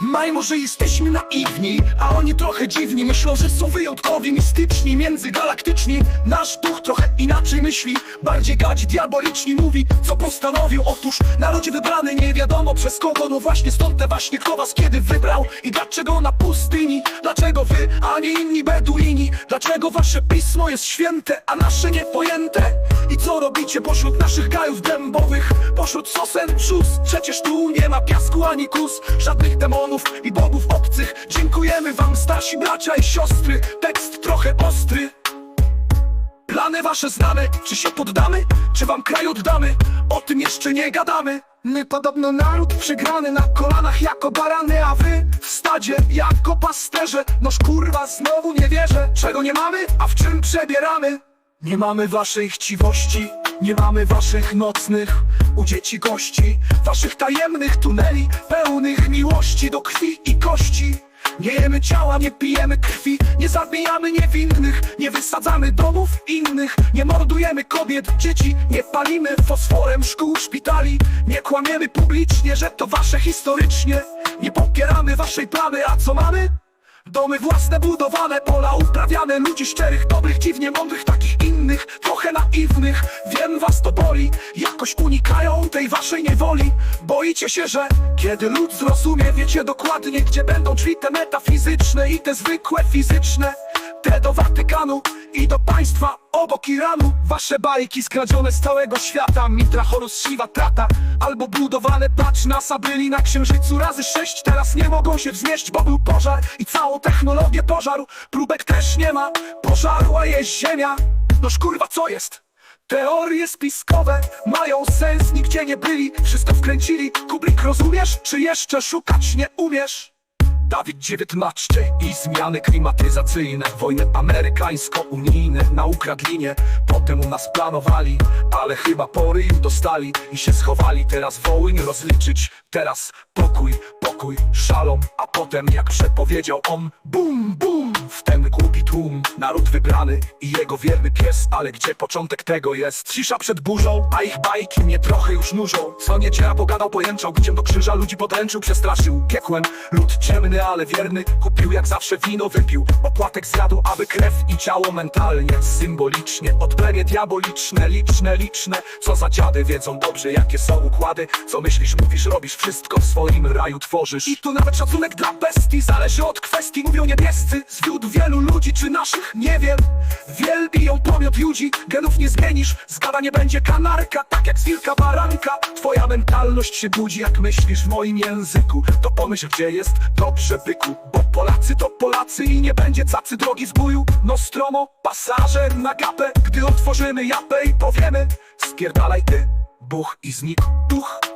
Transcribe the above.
Maj, może jesteśmy naiwni, a oni trochę dziwni. Myślą, że są wyjątkowi, mistyczni, międzygalaktyczni. Nasz duch trochę inaczej myśli Bardziej gadzi diaboliczni. Mówi, co postanowił. Otóż narodzie wybrany, nie wiadomo przez kogo. No właśnie stąd te właśnie kto was kiedy wybrał I dlaczego na pustyni, dlaczego wy, a nie inni beduini? Dlaczego wasze pismo jest święte, a nasze niepojęte? I co robicie pośród naszych gajów dębowych? Pośród sosen, brzus, przecież tu nie ma piasku ani kus. Żadnych demonów i bogów obcych. Dziękujemy wam starsi bracia i siostry. Tekst trochę ostry. Plany wasze znane, czy się poddamy? Czy wam kraj oddamy? O tym jeszcze nie gadamy. My podobno naród przegrany na kolanach jako barany A wy w stadzie jako pasterze. Noż kurwa znowu nie wierzę. Czego nie mamy, a w czym przebieramy? Nie mamy waszej chciwości Nie mamy waszych nocnych u dzieci gości Waszych tajemnych tuneli pełnych miłości do krwi i kości nie jemy ciała, nie pijemy krwi Nie zabijamy niewinnych Nie wysadzamy domów innych Nie mordujemy kobiet, dzieci Nie palimy fosforem szkół, szpitali Nie kłamiemy publicznie, że to wasze historycznie Nie popieramy waszej plany, a co mamy? Domy własne budowane, pola uprawiane Ludzi szczerych, dobrych, dziwnie mądrych Takich innych, trochę naiwnych. Wiem was to boli Jakoś unikają tej waszej niewoli. Boicie się, że kiedy lud zrozumie Wiecie dokładnie, gdzie będą drzwi te metafizyczne I te zwykłe fizyczne. Te do Watykanu i do państwa obok Iranu Wasze bajki skradzione z całego świata Mitra, Horus, Shiva, Trata Albo budowane, patrz NASA byli na Księżycu razy sześć Teraz nie mogą się wznieść, bo był pożar I całą technologię pożarł Próbek też nie ma, pożarła jest ziemia Noż kurwa co jest? Teorie spiskowe mają sens, nigdzie nie byli Wszystko wkręcili, Kubrick rozumiesz? Czy jeszcze szukać nie umiesz? Dawid XIX i zmiany klimatyzacyjne. Wojny amerykańsko-unijne na Ukradlinie. Potem u nas planowali, ale chyba pory im dostali I się schowali, teraz wołyń rozliczyć Teraz pokój, pokój, szalom A potem jak przepowiedział on Bum, bum, w ten głupi tłum. Naród wybrany i jego wierny pies Ale gdzie początek tego jest? Cisza przed burzą, a ich bajki mnie trochę już nużą Co niedziela pogadał, pojęczał Gdziem do krzyża ludzi podręczył, przestraszył. Piekłem, lud ciemny, ale wierny Kupił jak zawsze wino, wypił. Opłatek zjadł, aby krew i ciało mentalnie Symbolicznie, od plemię diaboliczne Liczne, liczne, co za dziady Wiedzą dobrze, jakie są układy. Co myślisz, mówisz, robisz wszystko w swoim raju I tu nawet szacunek dla bestii Zależy od kwestii, mówią niebiescy Zwiódł wielu ludzi, czy naszych, nie wiem. Wielbiją pomiot ludzi, genów nie zmienisz. Zgada nie będzie kanarka, tak jak z wilka baranka. Twoja mentalność się budzi, jak myślisz w moim języku. To pomyśl, gdzie jest dobrze byku Bo Polacy to Polacy i nie będzie cacy drogi zbóju Nostromo, pasaże na gapę. Gdy otworzymy japę i powiemy Spierdalaj ty, Buch i znikł duch